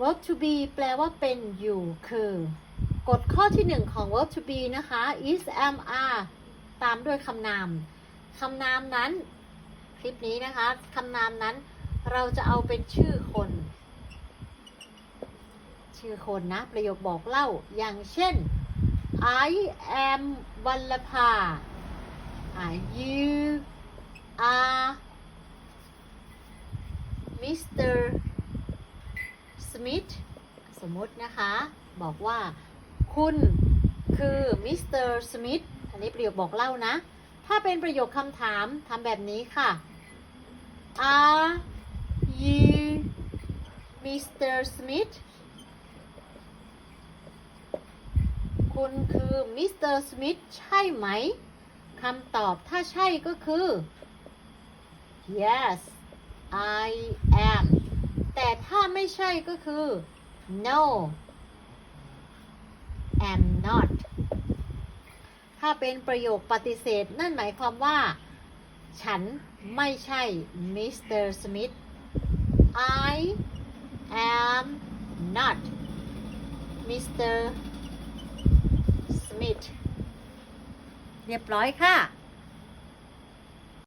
verb to be แปลว่าเป็นอยู่คือกฎข้อที่หนึ่งของ verb to be นะคะ is am are ตามด้วยคำนาม คำนามนั้น คลิปนี้นะคะ คำนามนั้นเราจะเอาเป็นชื่อคน ชื่อคนนะ ประโยคบอกเล่า อย่างเช่น I am วัลภา Are you are Mr. Smith สมมตินะคะ บอกว่า คุณคือมิสเตอร์สมิธอันนี้ประโยคบอกเล่านะ ถ้าเป็นประโยคคำถามทำแบบนี้ค่ะ Are you Mr. Smith คุณคือมิสเตอร์สมิธใช่ไหมคำตอบถ้าใช่ก็คือ yes I am ถ้าไม่ใช่ก็คือ no am not ถ้าเป็นประโยคปฏิเสธ นั่นหมายความว่า ฉันไม่ใช่มิสเตอร์สมิธ I am not Mr. Smith เรียบร้อยค่ะ